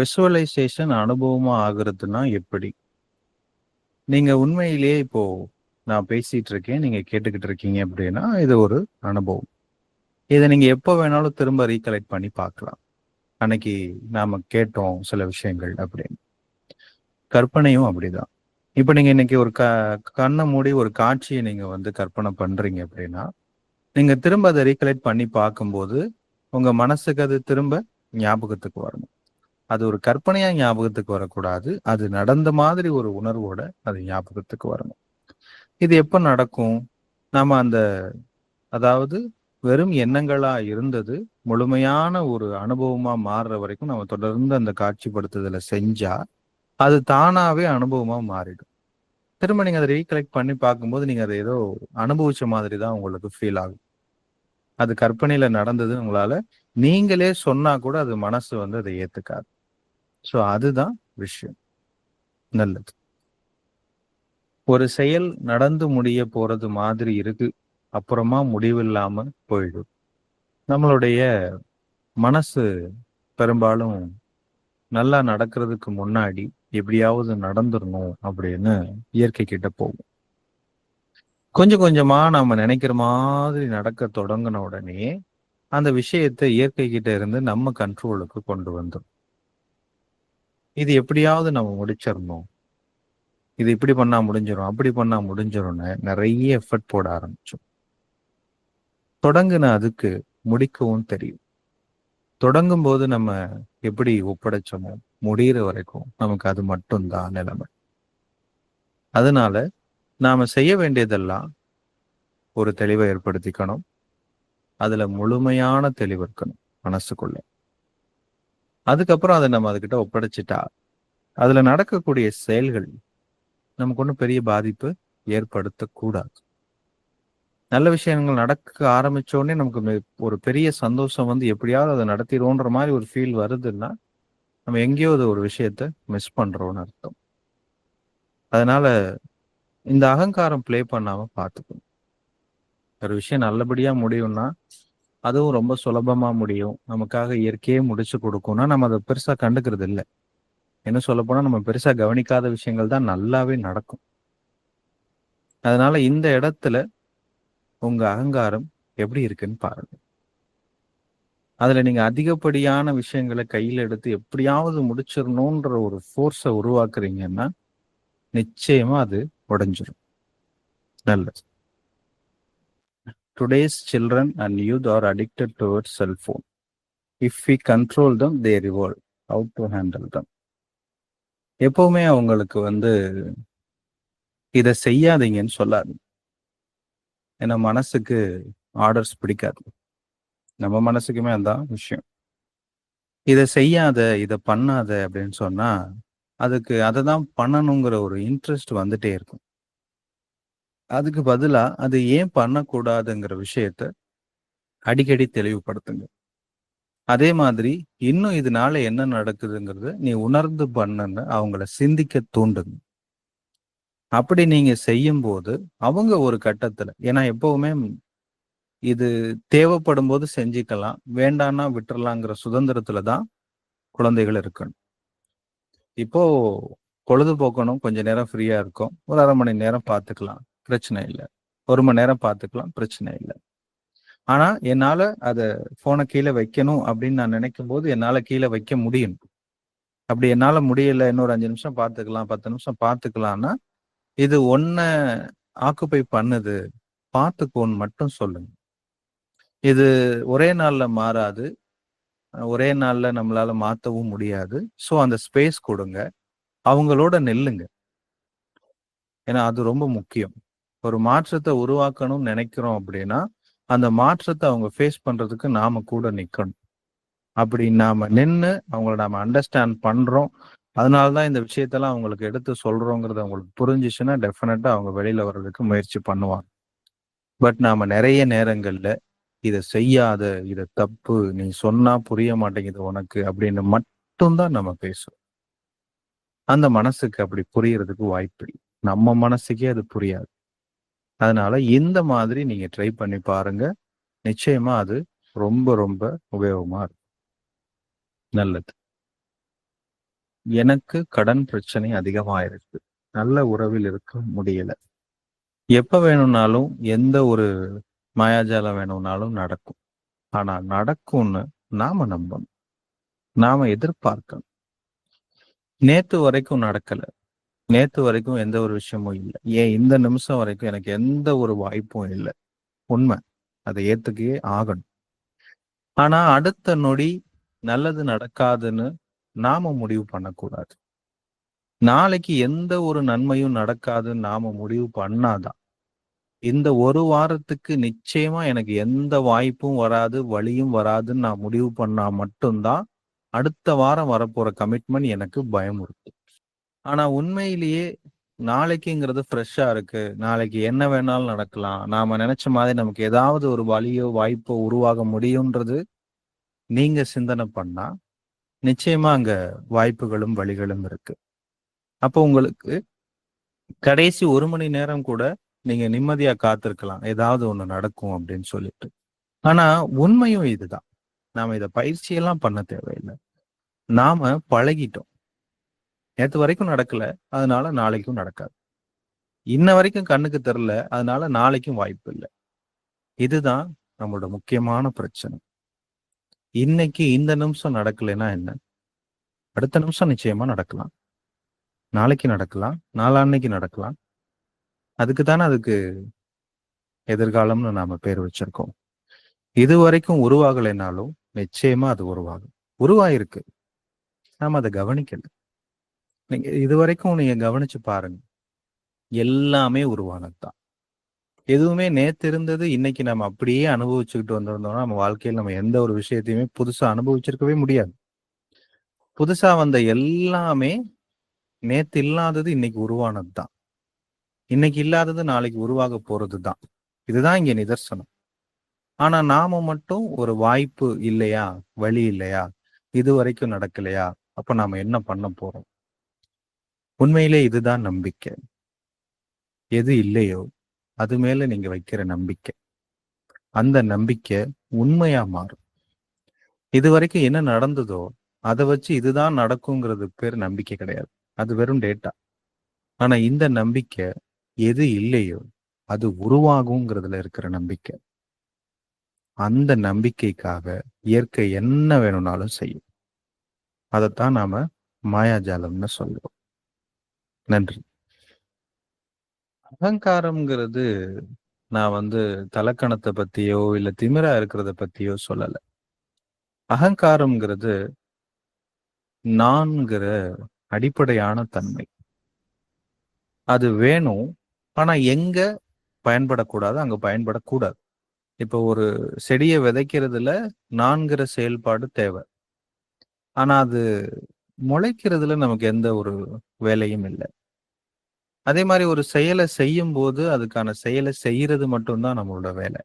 Visualisation அனுபவமாக ஆகுறதுன்னா எப்படி? நீங்கள் உண்மையிலேயே இப்போ நான் பேசிகிட்டு இருக்கேன், நீங்கள் கேட்டுக்கிட்டு இருக்கீங்க அப்படின்னா, இது ஒரு அனுபவம். இதை நீங்கள் எப்போ வேணாலும் திரும்ப ரீகலெக்ட் பண்ணி பார்க்கலாம். அன்னைக்கு நாம் கேட்டோம் சில விஷயங்கள் அப்படின்னு. கற்பனையும் அப்படிதான். இப்போ நீங்கள் இன்னைக்கு ஒரு க கண்ணை மூடி ஒரு காட்சியை நீங்கள் வந்து கற்பனை பண்ணுறீங்க அப்படின்னா, நீங்கள் திரும்ப அதை ரீகலெக்ட் பண்ணி பார்க்கும்போது, உங்கள் மனசுக்கு அது திரும்ப ஞாபகத்துக்கு வரணும். அது ஒரு கற்பனையா ஞாபகத்துக்கு வரக்கூடாது. அது நடந்த மாதிரி ஒரு உணர்வோட அது ஞாபகத்துக்கு வரணும். இது எப்ப நடக்கும்? நாம அந்த அதாவது வெறும் எண்ணங்களா இருந்தது, முழுமையான ஒரு அனுபவமா மாறுற வரைக்கும் நம்ம தொடர்ந்து அந்த காட்சிப்படுத்துதல செஞ்சா, அது தானாவே அனுபவமா மாறிடும். திரும்ப நீங்க அதை ரீகலெக்ட் பண்ணி பார்க்கும்போது, நீங்க அதை ஏதோ அனுபவிச்ச மாதிரி தான் உங்களுக்கு ஃபீல் ஆகும். அது கற்பனையில நடந்ததுன்னு உங்களால நீங்களே சொன்னா கூட அது மனசு வந்து அதை ஏத்துக்காது. ஸோ அதுதான் விஷயம். நல்லது. ஒரு செயல் நடந்து முடிய போறது மாதிரி இருக்கு. அப்புறமா முடிவில்லாம போயிடும். நம்மளுடைய மனசு பெரும்பாலும் நல்லா நடக்கிறதுக்கு முன்னாடி எப்படியாவது நடந்துடணும் அப்படின்னு இயற்கை கிட்ட போகும். கொஞ்சம் கொஞ்சமா நாம நினைக்கிற மாதிரி நடக்க தொடங்குன உடனே, அந்த விஷயத்தை இயற்கை கிட்ட இருந்து நம்ம கண்ட்ரோலுக்கு கொண்டு வந்துடும் இது எப்படியாவது நம்ம முடிச்சிடணும் இது இப்படி பண்ணா முடிஞ்சிடும் அப்படி பண்ணா முடிஞ்சிடும்னு நிறைய எஃபர்ட் போட ஆரம்பிச்சோம். தொடங்குன அதுக்கு முடிக்கவும் தெரியும். தொடங்கும் போது நம்ம எப்படி ஒப்படைச்சோமோ, முடியிற வரைக்கும் நமக்கு அது மட்டும் தான் நிலைமை. அதனால நாம செய்ய வேண்டியதெல்லாம் ஒரு தெளிவை ஏற்படுத்திக்கணும். அதுல முழுமையான தெளிவு இருக்கணும் மனசுக்குள்ள. அதுக்கப்புறம் அதை நம்ம அதுகிட்ட ஒப்படைச்சிட்டா அதுல நடக்கக்கூடிய செயல்கள் நமக்கு ஒண்ணும் பெரிய பாதிப்பு ஏற்படுத்தக்கூடாது. நல்ல விஷயங்கள் நடக்க ஆரம்பிச்ச உடனே நமக்கு ஒரு பெரிய சந்தோஷம் வந்து எப்படியாவது அதை நடத்திடுவோன்ற மாதிரி ஒரு ஃபீல் வருதுன்னா, நம்ம எங்கேயோ அது ஒரு விஷயத்த மிஸ் பண்றோம்னு அர்த்தம். அதனால இந்த அகங்காரம் பிளே பண்ணாம பார்த்துக்கணும். ஒரு விஷயம் நல்லபடியா முடியும்னா, அதுவும் ரொம்ப சுலபமா முடியும். நமக்காக இயற்கையே முடிச்சு கொடுக்கும்னா நம்ம அதை பெருசா கண்டுக்கிறது இல்ல. சொல்ல சொல்லப்போனா நம்ம பெருசா கவனிக்காத விஷயங்கள் தான் நல்லாவே நடக்கும். அதனால இந்த இடத்துல உங்க அகங்காரம் எப்படி இருக்குன்னு பாருங்க. அதுல நீங்க அதிகப்படியான விஷயங்கள கையில எடுத்து எப்படியாவது முடிச்சிடணும்ன்ற ஒரு ஃபோர்ஸை உருவாக்குறீங்கன்னா, நிச்சயமா அது உடைஞ்சிரும். நல்லது. Today's children and youth are addicted towards cell phone. If we control them, they revolt. How to handle them? எப்போவுமே அவங்களுக்கு வந்து இதை செய்யாதீங்கன்னு சொல்லாது ஏன்னா மனசுக்கு ஆர்டர்ஸ் பிடிக்காது. நம்ம மனசுக்குமே அதான் விஷயம். இதை செய்யாத, இதை பண்ணாத அப்படின்னு சொன்னா, அதுக்கு அதை தான் பண்ணணுங்கிற ஒரு இன்ட்ரெஸ்ட் வந்துட்டே இருக்கும். அதுக்கு பதிலா அது ஏன் பண்ணக்கூடாதுங்கிற விஷயத்த அடிக்கடி தெளிவுபடுத்துங்க. அதே மாதிரி இன்னும் இதனால என்ன நடக்குதுங்கிறத நீ உணர்ந்து பண்ணுன்னு அவங்கள சிந்திக்க தூண்டுங்க. அப்படி நீங்க செய்யும்போது, அவங்க ஒரு கட்டத்துல ஏன்னா எப்பவுமே இது தேவைப்படும்போது செஞ்சுக்கலாம். வேண்டாம்னா விட்டுறலாங்கிற சுதந்திரத்துல தான் குழந்தைகள் இருக்கணும். இப்போ பொழுதுபோக்கணும், கொஞ்ச நேரம் ஃப்ரீயா இருக்கும் ஒரு அரை மணி நேரம் பார்த்துக்கலாம். பிரச்சனை இல்லை ஒரு மணி நேரம் பார்த்துக்கலாம். பிரச்சனை இல்லை ஆனா, என்னால அதை போனை கீழே வைக்கணும் அப்படின்னு நான் நினைக்கும் போது என்னால கீழே வைக்க முடியும். அப்படி என்னால முடியல, இன்னொரு அஞ்சு நிமிஷம் பார்த்துக்கலாம், 10 நிமிஷம் பார்த்துக்கலாம்னா இது ஒன்ன ஆக்குபை பண்ணுது. பார்த்துக்கோன்னு மட்டும் சொல்லுங்க. இது ஒரே நாள்ல மாறாது. ஒரே நாள்ல நம்மளால மாத்தவும் முடியாது. ஸோ அந்த ஸ்பேஸ் கொடுங்க அவங்களோட நில்லுங்க. ஏன்னா அது ரொம்ப முக்கியம். ஒரு மாற்றத்தை உருவாக்கணும்னு நினைக்கிறோம் அப்படின்னா, அந்த மாற்றத்தை அவங்க ஃபேஸ் பண்றதுக்கு நாம கூட நிக்கணும். அப்படி நாம நின்னு, அவங்கள நாம அண்டர்ஸ்டாண்ட் பண்றோம். அதனால தான் இந்த விஷயத்தெல்லாம் அவங்களுக்கு எடுத்து சொல்றோங்கிறது அவங்களுக்கு புரிஞ்சுச்சுன்னா, டெஃபினட்டா அவங்க வெளியில வர்றதுக்கு முயற்சி பண்ணுவாங்க. பட் நாம நிறைய நேரங்கள்ல, இதை செய்யாத, இதை தப்பு, நீ சொன்னா புரிய மாட்டேங்குது உனக்கு" அப்படின்னு மட்டும் தான் நம்ம பேசுவோம் அந்த மனசுக்கு அப்படி புரியறதுக்கு வாய்ப்பு நம்ம மனசுக்கே அது புரியாது. அதனால இந்த மாதிரி நீங்க ட்ரை பண்ணி பாருங்க. நிச்சயமா அது ரொம்ப ரொம்ப உபயோகமா இருக்கும். நல்லது. எனக்கு கடன் பிரச்சனை அதிகமாயிருக்கு நல்ல உறவில் இருக்க முடியல எப்ப வேணும்னாலும் எந்த ஒரு மாயாஜாலம் வேணும்னாலும் நடக்கும் ஆனா நடக்கும்னு நாம நம்பணும் நாம எதிர்பார்க்கணும் நேத்து வரைக்கும் நடக்கல நேத்து வரைக்கும் எந்த ஒரு விஷயமும் இல்லை. ஏன் இந்த நிமிஷம் வரைக்கும் எனக்கு எந்த ஒரு வாய்ப்பும் இல்லை. உண்மை. அதை ஏத்துக்கே ஆகணும். ஆனா அடுத்த நொடி நல்லது நடக்காதுன்னு நாம முடிவு பண்ணக்கூடாது. நாளைக்கு எந்த ஒரு நன்மையும் நடக்காதுன்னு நாம முடிவு பண்ணாதான் இந்த ஒரு வாரத்துக்கு நிச்சயமா எனக்கு எந்த வாய்ப்பும் வராது வழியும் வராதுன்னு நான் முடிவு பண்ணா மட்டும்தான் அடுத்த வாரம் வரப்போற கமிட்மெண்ட் எனக்கு பயமுறுத்தும். ஆனா உண்மையிலேயே நாளைக்குங்கிறது ஃப்ரெஷ்ஷா இருக்கு. நாளைக்கு என்ன வேணாலும் நடக்கலாம். நாம நினைச்ச மாதிரி நமக்கு ஏதாவது ஒரு வழியோ வாய்ப்போ உருவாக முடியும்ன்றது நீங்க சிந்தனை பண்ணா நிச்சயமா அங்க வாய்ப்புகளும் வழிகளும் இருக்கு. அப்போ உங்களுக்கு கடைசி ஒரு மணி நேரம் கூட நீங்க நிம்மதியா காத்திருக்கலாம். ஏதாவது ஒண்ணு நடக்கும் அப்படின்னு சொல்லிட்டு. ஆனா உண்மையும் இதுதான். நாம இதை பயிற்சியெல்லாம் பண்ண தேவையில்லை. நாம பழகிட்டோம். நேத்து வரைக்கும் நடக்கல. அதனால நாளைக்கும் நடக்காது. இன்ன வரைக்கும் கண்ணுக்கு தெரில அதனால நாளைக்கும் வாய்ப்பு இல்லை. இதுதான் நம்மளோட முக்கியமான பிரச்சனை. இன்னைக்கு இந்த நிமிஷம் நடக்கலைன்னா என்ன? அடுத்த நிமிஷம் நிச்சயமா நடக்கலாம். நாளைக்கு நடக்கலாம். நாளான்னைக்கு நடக்கலாம். அதுக்கு தானே அதுக்கு எதிர்காலம்னு நாம பேர் வச்சிருக்கோம். இது வரைக்கும் உருவாகலைனாலும் நிச்சயமா அது உருவாகும். உருவாயிருக்கு. நாம அதை கவனிக்கல. நீங்க இது வரைக்கும் நீங்க கவனிச்சு பாருங்க. எல்லாமே உருவானதுதான். எதுவுமே நேத்து இருந்தது இன்னைக்கு நம்ம அப்படியே அனுபவிச்சுக்கிட்டு வந்திருந்தோம்னா நம்ம வாழ்க்கையில் நம்ம எந்த ஒரு விஷயத்தையுமே புதுசா அனுபவிச்சிருக்கவே முடியாது. புதுசா வந்த எல்லாமே நேத்து இல்லாதது இன்னைக்கு உருவானது தான் இன்னைக்கு இல்லாதது நாளைக்கு உருவாக போறது தான் இதுதான் இங்க நிதர்சனம். ஆனா நாம மட்டும் ஒரு வாய்ப்பு இல்லையா? வழி இல்லையா? இது வரைக்கும் நடக்கலையா? அப்ப நாம என்ன பண்ண போறோம்? உண்மையிலே இதுதான் நம்பிக்கை. எது இல்லையோ அது மேல நீங்க வைக்கிற நம்பிக்கை. அந்த நம்பிக்கை உண்மையா மாறும். இது வரைக்கும் என்ன நடந்ததோ அதை வச்சு இதுதான் நடக்குங்கிறது பேர் நம்பிக்கை கிடையாது. அது வெறும் டேட்டா ஆனா இந்த நம்பிக்கை எது இல்லையோ அது உருவாகுங்கிறதுல இருக்கிற நம்பிக்கை. அந்த நம்பிக்கைக்காக இயற்கை என்ன வேணும்னாலும் செய்யும். அதைத்தான் நாம மாயாஜாலம்னு சொல்லுவோம் நன்றி. அகங்காரம்ங்கிறது நான் வந்து தலக்கணத்தை பத்தியோ இல்ல திமிரா இருக்கிறத பத்தியோ சொல்லல. அகங்காரம்ங்கிறது நான்கிற அடிப்படையான தன்மை. அது வேணும் ஆனா எங்க பயன்படக்கூடாது அங்க பயன்படக்கூடாது. இப்போ ஒரு செடியை விதைக்கிறதுல நான்கிற செயல்பாடு தேவை. ஆனா அது முளைக்கிறதுல நமக்கு எந்த ஒரு வேலையும் இல்லை. அதே மாதிரி ஒரு செயலை செய்யும் போது அதுக்கான செயலை செய்யறது மட்டும்தான் நம்மளோட வேலை.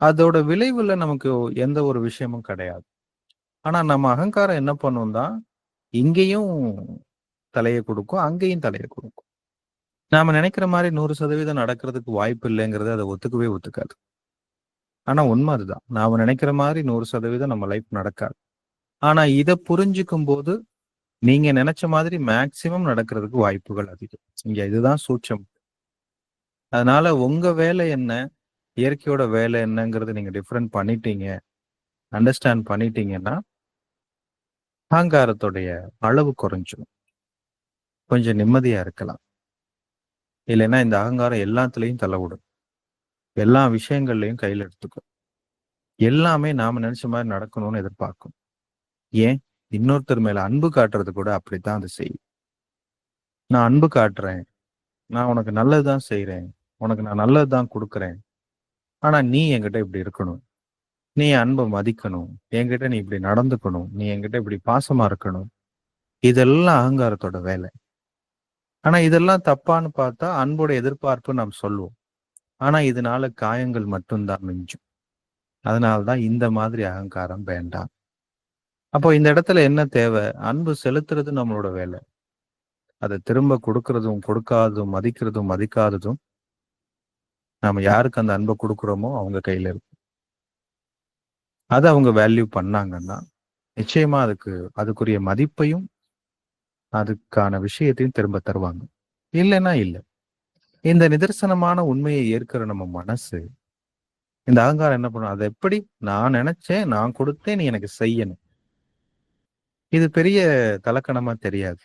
அதோட விளைவுல நமக்கு எந்த ஒரு விஷயமும் கிடையாது. ஆனா நம்ம அகங்காரம் என்ன பண்ணும் தான் இங்கேயும் தலையை கொடுக்கும் அங்கேயும் தலையை கொடுக்கும். நாம நினைக்கிற மாதிரி நூறு சதவீதம் நடக்கிறதுக்கு வாய்ப்பு இல்லைங்கிறது அதை ஒத்துக்கவே ஒத்துக்காது. ஆனா உண்மை அதுதான். நாம நினைக்கிற மாதிரி நூறு சதவீதம் நம்ம லைஃப் நடக்காது. ஆனா இதை புரிஞ்சுக்கும் போது நீங்க நினைச்ச மாதிரி மேக்சிமம் நடக்கிறதுக்கு வாய்ப்புகள் அதிகம். இங்க இதுதான் சூட்சம். அதனால உங்க வேலை என்ன? இயற்கையோட வேலை என்னங்கிறது நீங்க டிஃப்ரெண்ட் பண்ணிட்டீங்க. அண்டர்ஸ்டாண்ட் பண்ணிட்டீங்கன்னா அகங்காரத்துடைய அளவு குறைஞ்சிடும் கொஞ்சம் நிம்மதியா இருக்கலாம். இல்லைன்னா இந்த அகங்காரம் எல்லாத்துலேயும் தள்ளவிடும் விடும் எல்லா விஷயங்கள்லையும் கையில் எடுத்துக்கும். எல்லாமே நாம நினைச்ச மாதிரி நடக்கணும்னு எதிர்பார்க்கும். ஏன்? இன்னொருத்தர் மேல அன்பு காட்டுறது கூட அப்படித்தான் அது செய்யும் நான் அன்பு காட்டுறேன். நான் உனக்கு நல்லதுதான் செய்யறேன் உனக்கு நான் நல்லதுதான் கொடுக்குறேன். ஆனா நீ என்கிட்ட இப்படி இருக்கணும். நீ அன்பை மதிக்கணும். என்கிட்ட நீ இப்படி நடந்துக்கணும். நீ என்கிட்ட இப்படி பாசமா இருக்கணும். இதெல்லாம் அகங்காரத்தோட வேலை. ஆனா இதெல்லாம் தப்பான்னு பார்த்தா அன்போட எதிர்பார்ப்பு நாம் சொல்லுவோம். ஆனா இதனால காயங்கள் மட்டும்தான் மிஞ்சும். அதனால்தான் இந்த மாதிரி அகங்காரம் வேண்டாம். அப்போ இந்த இடத்துல என்ன தேவை? அன்பு செலுத்துறது நம்மளோட வேலை. அதை திரும்ப கொடுக்கறதும் கொடுக்காததும் மதிக்கிறதும் மதிக்காததும் நாம யாருக்கு அந்த அன்பை கொடுக்குறோமோ அவங்க கையில இருக்கு. அதை அவங்க வேல்யூ பண்ணாங்கன்னா நிச்சயமா அதுக்கு அதுக்குரிய மதிப்பையும் அதுக்கான விஷயத்தையும் திரும்ப தருவாங்க. இல்லைன்னா இல்லை. இந்த நிதர்சனமான உண்மையை ஏற்கிற நம்ம மனசு இந்த அகங்காரம் என்ன பண்ணும்? அதை எப்படி நான் நினைச்சேன் நான் கொடுத்தேன் நீ எனக்கு செய்யணும். இது பெரிய தலக்கணமா தெரியாது.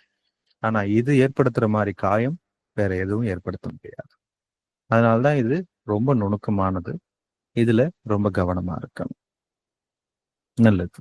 ஆனா இது ஏற்படுத்துற மாதிரி காயம் வேற எதுவும் ஏற்படுத்த முடியாது அதனால்தான் இது ரொம்ப நுணுக்கமானது. இதுல ரொம்ப கவனமா இருக்கணும். நல்லது.